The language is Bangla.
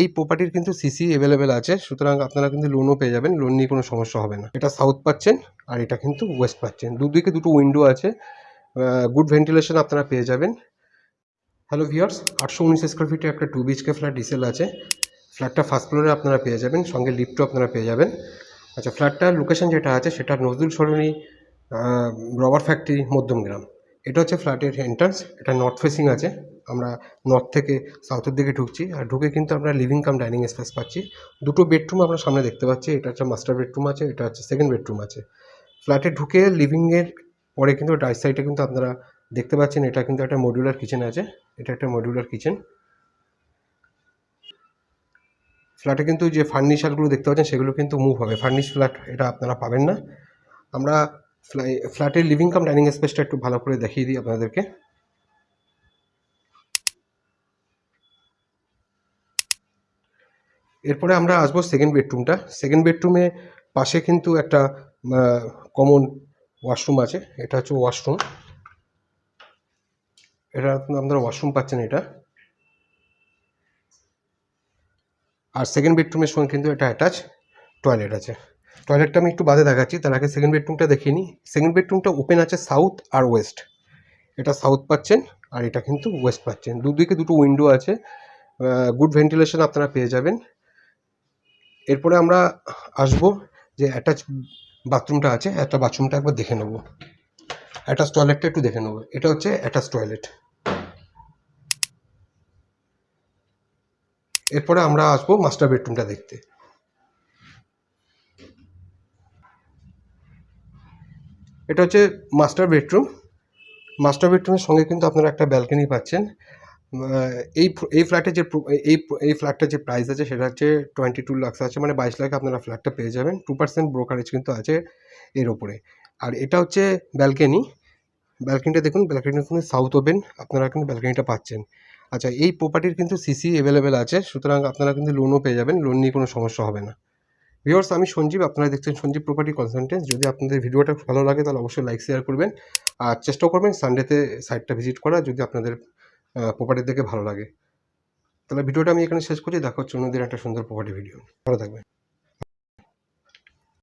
এই প্রপার্টির কিন্তু সিসি অ্যাভেলেবেল আছে, সুতরাং আপনারা কিন্তু লোনও পেয়ে যাবেন লোন নিয়ে কোনো সমস্যা হবে না। এটা সাউথ পাচ্ছেন, আর এটা কিন্তু ওয়েস্ট পাচ্ছেন। দুদিকে দুটো উইন্ডো আছে গুড ভেন্টিলেশন আপনারা পেয়ে যাবেন। হ্যালো ভিউয়ার্স আটশো উনিশ স্কোয়ার ফিটে একটা টু বিএচকে ফ্ল্যাট ডিসেল আছে। ফ্ল্যাটটা ফার্স্ট ফ্লোরে আপনারা পেয়ে যাবেন, সঙ্গে লিফটও আপনারা পেয়ে যাবেন। আচ্ছা ফ্ল্যাটটার লোকেশন যেটা আছে, সেটা নজরুল সরণি রবার ফ্যাক্টরি মধ্যমগ্রাম এটা হচ্ছে ফ্ল্যাটের এন্ট্রান্স এটা নর্থ ফেসিং আছে। আমরা নর্থ থেকে সাউথের দিকে ঢুকছি, আর ঢুকে কিন্তু আমরা লিভিং কাম ডাইনিং স্পেস পাচ্ছি। দুটো বেডরুম আমরা সামনে দেখতে পাচ্ছি, এটা হচ্ছে মাস্টার বেডরুম আছে, এটা হচ্ছে সেকেন্ড বেডরুম আছে। ফ্ল্যাটে ঢুকে লিভিংয়ের পরে কিন্তু ডাই সাইডে কিন্তু আপনারা দেখতে পাচ্ছেন, এটা কিন্তু একটা মডিউলার কিচেন আছে, এটা একটা মডিউলার কিচেন ফ্ল্যাটে কিন্তু যে ফার্নিচারগুলো দেখতে পাচ্ছেন, সেগুলো কিন্তু মুভ হবে। ফার্নিশ ফ্ল্যাট এটা আপনারা পাবেন না। আমরা ফ্ল্যাটের লিভিং কাম ডাইনিং স্পেসটা একটু ভালো করে দেখিয়ে দিই আপনাদেরকে। এরপরে আমরা আসব সেকেন্ড বেডরুমটা সেকেন্ড বেডরুমে পাশে কিন্তু একটা কমন ওয়াশরুম আছে। এটা হচ্ছে ওয়াশরুম এটা আপনারা ওয়াশরুম পাচ্ছেন এটা। আর সেকেন্ড বেডরুমের সঙ্গে কিন্তু এটা অ্যাটাচ টয়লেট আছে। টয়লেটটা আমি একটু বাদে দেখাচ্ছি, তার আগে সেকেন্ড বেডরুমটা দেখিয়ে নিই। সেকেন্ড বেডরুমটা ওপেন আছে সাউথ আর ওয়েস্ট এটা সাউথ পাচ্ছেন আর এটা কিন্তু ওয়েস্ট পাচ্ছেন। দুদিকে দুটো উইন্ডো আছে। গুড ভেন্টিলেশন আপনারা পেয়ে যাবেন। এরপরে আমরা আসব যে অ্যাটাচ বাথরুমটা আছে, একটা বাথরুমটা একবার দেখে নেব। অ্যাটাচ টয়লেটটা একটু দেখে নেব। এটা হচ্ছে অ্যাটাচ টয়লেট এরপরে আমরা আসব মাস্টার বেডরুমটা দেখতে। এটা হচ্ছে মাস্টার বেডরুম মাস্টার বেডরুমের সঙ্গে কিন্তু আপনারা একটা ব্যালকনি পাচ্ছেন। এই এই ফ্ল্যাটের যে এই এই ফ্ল্যাটটার যে প্রাইস আছে সেটা হচ্ছে টোয়েন্টি টু লাক্স আছে মানে বাইশ লাখে আপনারা ফ্ল্যাটটা পেয়ে যাবেন। টু পার্সেন্ট ব্রোকারেজ কিন্তু আছে এর ওপরে। আর এটা হচ্ছে ব্যালকনি ব্যালকনিটা দেখুন ব্যালকনিটা কিন্তু সাউথ ওপেন আপনারা কিন্তু ব্যালকনিটা পাচ্ছেন। আচ্ছা এই প্রপার্টির কিন্তু সিসি অ্যাভেলেবেল আছে, সুতরাং আপনারা কিন্তু লোনও পেয়ে যাবেন লোন নিয়ে কোনো সমস্যা হবে না। ভিউয়ার্স আমি সঞ্জীব, আপনারা দেখছেন সঞ্জীব প্রপার্টি কনসালটেন্ট যদি আপনাদের ভিডিওটা ভালো লাগে, তাহলে অবশ্যই লাইক শেয়ার করবেন। আর চেষ্টা করবেন সানডেতে সাইটটা ভিজিট করা যদি আপনাদের প্রপার্টি দেখে ভালো লাগে। তাহলে ভিডিওটা আমি এখানে শেষ করি দেখা হচ্ছে অন্যদিন একটা সুন্দর প্রপার্টি ভিডিও ভালো থাকবেন।